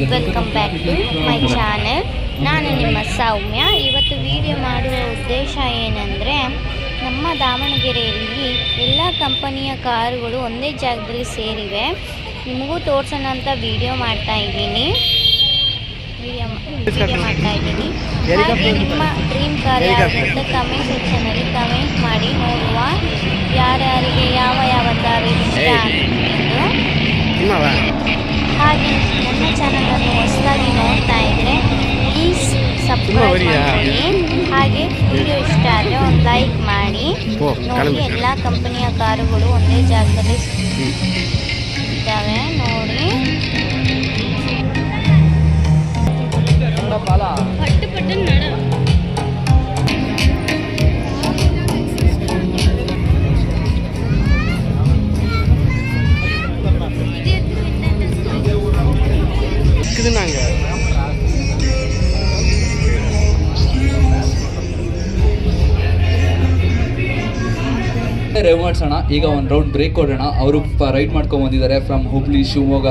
Welcome back to my channel ನಾನು ನಿಮ್ಮ ಸೌಮ್ಯ. ಇವತ್ತು ವಿಡಿಯೋ ಮಾಡುವ ಉದ್ದೇಶ ಏನಂದರೆ ನಮ್ಮ ದಾವಣಗೆರೆಯಲ್ಲಿ ಎಲ್ಲ ಕಂಪನಿಯ ಕಾರುಗಳು ಒಂದೇ ಜಾಗದಲ್ಲಿ ಸೇರಿವೆ. ನಿಮಗೂ ತೋರಿಸೋಣ ಅಂತ ವಿಡಿಯೋ ಮಾಡ್ತಾ ಇದ್ದೀನಿ. ವಿಡಿಯೋ ವಿಡಿಯೋ ಮಾಡ್ತಾ ಇದ್ದೀನಿ. ಹಾಗೆ ನಿಮ್ಮ ಡ್ರೀಮ್ ಕಾರ್ ಯಾವುದು ಅಂತ ಕಮೆಂಟ್ ಸೆಕ್ಷನಲ್ಲಿ ಕಮೆಂಟ್ ಮಾಡಿ ನೋಡುವ ಯಾರ್ಯಾರಿಗೆ ಯಾವ ಯಾವ ಕಾರು ಇಷ್ಟ ಹಾಗೆ ಚಾನಲನ್ನು ಹೊಸದಾಗಿ ನೋಡ್ತಾ ಇದ್ದರೆ ಪ್ಲೀಸ್ ಸಬ್ಸ್ಕ್ರೈಬ್ ಮಾಡಿ ಮಾಡ್ಕೊಳ್ಳಿ. ಹಾಗೆ. ವಿಡಿಯೋ ಇಷ್ಟ ಆದರೆ ಒಂದು ಲೈಕ್ ಮಾಡಿ. ನೋಡಿ. ಎಲ್ಲ ಕಂಪನಿಯ ಕಾರುಗಳು ಒಂದೇ ಜಾಗದಲ್ಲಿ ಇದ್ದಾವೆ. ನೋಡಿ. இருக்குது நாங்கள் ರೇವ್ ಮಾಡ್ಸೋಣ ಈಗ ಒಂದು ರೌಂಡ್ ಬ್ರೇಕ್ ಕೊಡೋಣ ಅವರು ರೈಡ್ ಮಾಡ್ಕೊಂಡ್ ಬಂದಿದ್ದಾರೆ ಫ್ರಮ್ ಹುಬ್ಳಿ ಶಿವಮೊಗ್ಗ